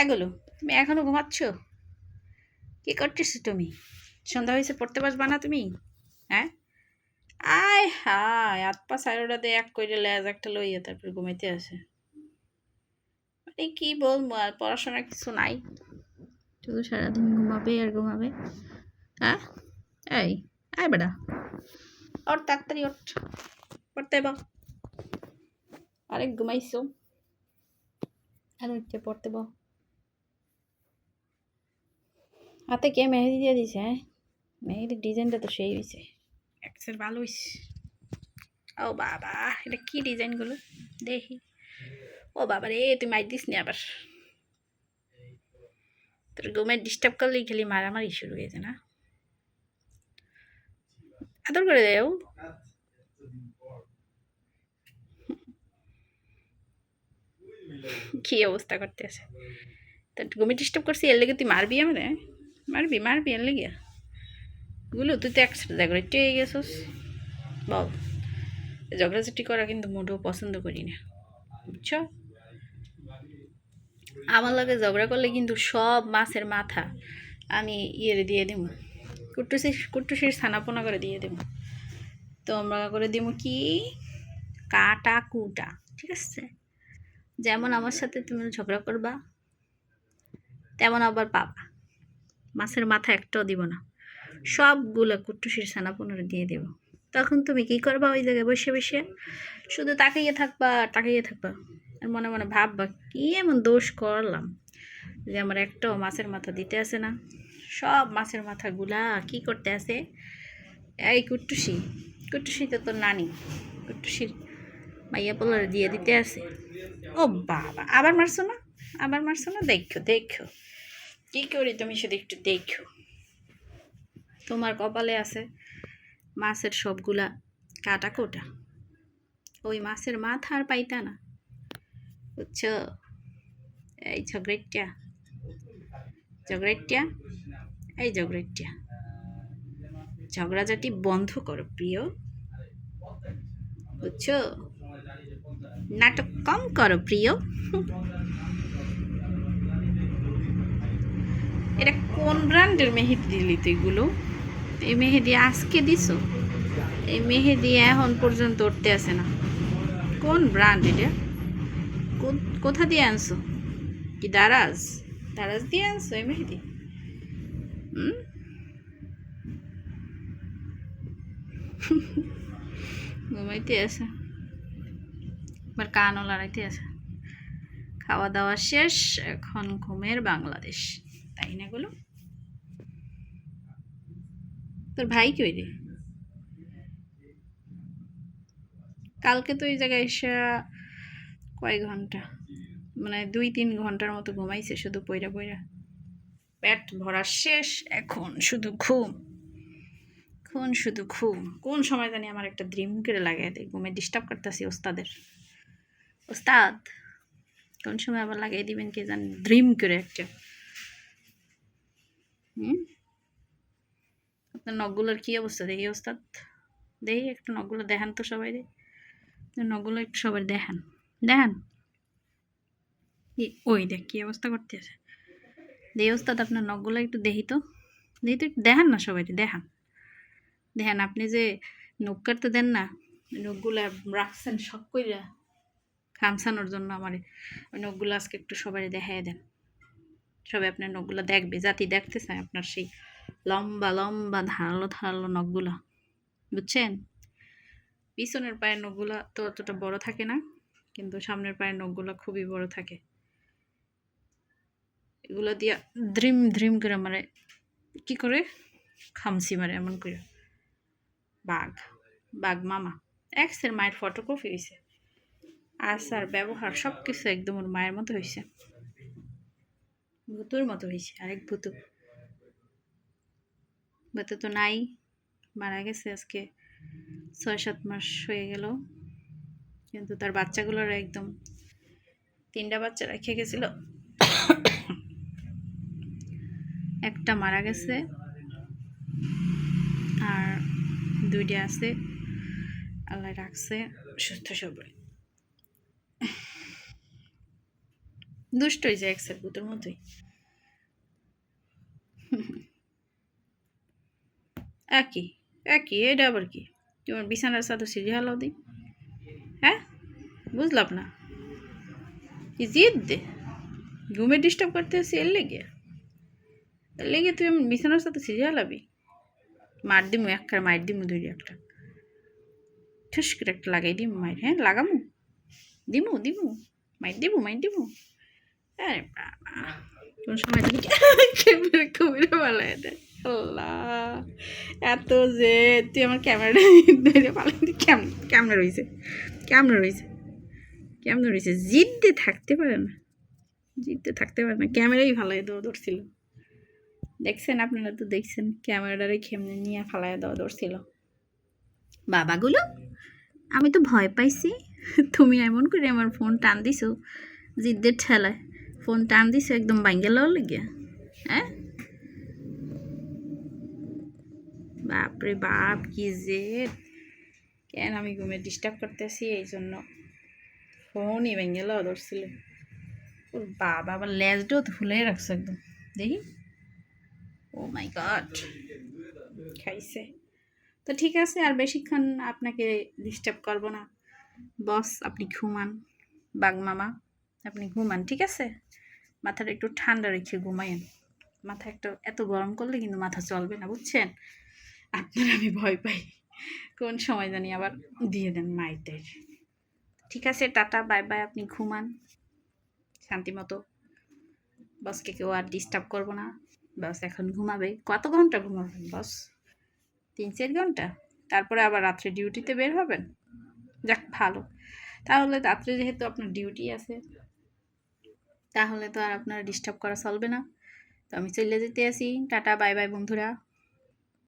এগুলো তুমি এখনও ঘুমাচ্ছ? কি করছিস তুমি? সন্ধ্যা হয়েছে পড়তে বসবা না তুমি? হ্যাঁ? আয় হায় হাত পা সাইডটা দিয়ে এক করে লেজ একটা লইয়া তারপর ঘুমাইতে আসে। মানে কি বলব আর পড়াশোনা কিছু নাই। শুধু সারাদিন ঘুমাবে আর ঘুমাবে। হ্যাঁ? এই আয় বেটা। ওর তাড়াতাড়ি ওঠ। পড়তে বা আরে ঘুমাইছো। আর উঠতে পড়তে বা হাতে কে মেহেদি দিয়ে দিছে হ্যাঁ? মেহেদির ডিজাইনটা তো সেই হয়েছে এক্সের ভালো হয়েছে ও বাবা, এটা কি ডিজাইনগুলো দেখি। ও বাবা রে, তুই মাই দিস নি আবার। তোর ঘুমে ডিস্টার্ব করলেই খালি মারামারি শুরু হয়েছে না? আদর করে দেও কি অবস্থা করতে আছে তো ঘুমে ডিস্টার্ব করছি, এর লেগে তুই মারবি আমারে মারবি মারবি এর লেগে গুলো, তুই তো একসাথে জায়গায় হয়ে গেছিস। বল। ঝগড়াঝাটি করা কিন্তু মোটেও পছন্দ করি না বুঝছ? আমার লাগে ঝগড়া করলে কিন্তু সব মাছের মাথা আমি ইয়ে দিয়ে দেবো কুটুসি কুটুসির ছানাপোনা করে দিয়ে দেবো তো আমরা করে দেবো কি? কাটা কুটা, ঠিক আছে? যেমন আমার সাথে তুমি ঝগড়া করবা, তেমন আবার পাবা। মাছের মাথা একটাও দিব না। সবগুলো কুটুসির ছানাপোনারে দিয়ে দেবো। তখন তুমি কি করবা ওই জায়গায় বসে বসে? শুধু তাকাইয়ে থাকবা তাকাইয়ে থাকবা। আর মনে মনে ভাববা, কি এমন দোষ করলাম যে আমার একটাও মাছের মাথা দিতে আসে না। সব মাছের মাথাগুলা কি করতে আসে? এই কুট্টুসি কুট্টুসি তো তোর নানি। কুট্টুসির মাইয়া পোলারে দিয়ে দিতে আসে। ও বাবা, আবার মারছো না? আবার মারছো না? দেখো দেখো। কি করি তুমি শুধু একটু দেখো। তোমার কপালে আছে মাছের সবগুলা কাটা কোটা। ওই মাছের মাথা আর পাইতা না। বুঝছ? এই ঝগড়েটিয়া ঝগড়েটিয়া এই ঝগড়েটিয়া ঝগড়াঝাটি বন্ধ করো প্রিয়। বুঝছ? নাটক কম করো প্রিয়। এটা কোন ব্র্যান্ডের মেহেদি দিলি তুই এগুলো এই মেহেদি আজকে দিছো? এই মেহেদি এখন পর্যন্ত উঠতে আসে না। কোন ব্র্যান্ড এটা? কোথা দিয়ে আনছো? কি দারাজ? দারাজ দিয়ে আনছো এই মেহেদি? হুম? ঘুমাইতে আছে এবার কানও লড়াইতে আছে খাওয়া দাওয়া শেষ, এখন ঘুমের বাংলাদেশ। তাই না গুলো? তোর ভাই কই রে? কালকে তো এই জায়গায় এসে কয় ঘণ্টা? মানে দুই তিন ঘণ্টার মতো ঘুমাইছে শুধু পইরা পইরা। পেট ভরা শেষ, এখন শুধু ঘুম। কোন শুধু ঘুম। কোন সময় জানি আমার একটা ড্রিম করে লাগে দেয়, ঘুমে ডিস্টার্ব করতেছি ওস্তাদের। ওস্তাদ, কোন সময় আবার লাগিয়ে দিবেন কে জানি? ড্রিম করে একটা। হুম? আপনার নখগুলোর কী অবস্থা? দেখি ওস্তাদ। দেখি, একটু নখগুলো দেখান তো সবাই নখগুলো একটু সবাই দেখান। দেখান। ওই দেখ, কী অবস্থা করতে আছে দেখি ওস্তাদ, আপনার নখগুলো একটু দেখি তো। দেখি তো একটু দেখান না সবাই দেখান। দেখেন, আপনি যে নখ কাটতে দেন না, নখগুলো রাখছেন সব কইরা খামসানোর জন্য আমার, ওই নখগুলো আজকে একটু সবাই দেখাই দেন। সবাই আপনার নখগুলো দেখবে, জাতি দেখতে চায় আপনার সেই লম্বা লম্বা, ধারালো ধারালো নখগুলো, বুঝছেন? পিছনের পায়ের নখগুলো তো অতটা বড় থাকে না, কিন্তু সামনের পায়ের নখগুলো খুবই বড় থাকে। এগুলো দিয়া ধ্রিম ধ্রিম করে মানে কি করে? খামসি মারে এমন করে। বাঘ বাঘ মামা, এক্সের মায়ের ফটোকপি হয়েছে আচার, ব্যবহার সব কিছু একদম ওর মায়ের মতো হয়েছে ভূতুর মতো হয়েছে আরেক ভূতু। ভূতু তো নাই, মারা গেছে আজকে ছয় সাত মাস হয়ে গেল। কিন্তু তার বাচ্চাগুলোর একদম তিনটা বাচ্চা রেখে গেছিল। একটা মারা গেছে, আর দুইটা আছে, আল্লাহ রাখছে, সুস্থ সবল। দুষ্ট হয়েছে এক্সের কুতুর মতোই। একই একই, এটা আবার কি? তোমার বিছানার সাথে সিঁড়ি হালাও দিই হ্যাঁ? বুঝলাম না। কি জিদ দে? ঘুমে ডিস্টার্ব করতে আসি এর লেগে? এর লেগে তুই আমার বিছানার সাথে সিঁড়ি হালাবি? মার দিমু একটা মার দিমু ধরি একটা। ঠুস করে একটা লাগাই দিমু মায়ের হ্যাঁ? লাগামু? দিমু দিমু? মাইর দিমু মাইর দিমু? আরে বাবা। কোন সময় দেখি? ক্যামেরা খুবই ভালো দেয় আল্লাহ। এত যে, তুই আমার ক্যামেরাটা ধরে পালাই কেমন কেমন রয়েছে কেমন রয়েছে কেমন রয়েছে জিদ্দে থাকতে পারে না। জিদ্দে থাকতে পারে না। ক্যামেরাই ফালাই দেওয়া ধরছিল। দেখছেন আপনারা তো দেখছেন ক্যামেরাটারে খেমনে নিয়ে ফালাই দেওয়া ধরছিল। বাবাগুলো, আমি তো ভয় পাইছি। তুমি এমন করে আমার ফোন টান দিছো জিদ্দের ঠেলায়। ফোন টান দিছে একদম বাইঙ্গে লওয়ার লেগে। হ্যাঁ? বাপরে বাপ, কি যে? কেন আমি ঘুমে ডিস্টার্ব করতেছি? এই জন্য ফোনই ভেঙে লওয়া ধরছিল। ওর বাবা আবার লেজটাও তো ফুলে রাখছে একদম। দেখি। ও মাই গড খাইছে। তো ঠিক আছে, আর বেশিক্ষণ আপনাকে ডিস্টার্ব করব না। বস, আপনি ঘুমান। বাঘ মামা আপনি ঘুমান, ঠিক আছে? মাথাটা একটু ঠান্ডা রেখে ঘুমায়েন। মাথা একটা এত গরম করলে কিন্তু মাথা চলবে না, বুঝছেন? আপনার আমি ভয় পাই। কোন সময় জানি আবার দিয়ে দেন মাইটের। ঠিক আছে, টাটা, বাই বাই, আপনি ঘুমান। শান্তি মতো। বসকে কেউ আর ডিস্টার্ব করব না। বস এখন ঘুমাবে। কত ঘণ্টা ঘুমাবেন বস? তিন, চার ঘণ্টা? তারপরে আবার রাত্রে ডিউটিতে বের হবেন? যাক, ভালো। তাহলে রাত্রে যেহেতু আপনার ডিউটি আছে তাহলে তো আর আপনার ডিস্টার্ব করা চলবে না। তো আমি চলে যেতে আসি। টাটা, বাই বাই, বন্ধুরা।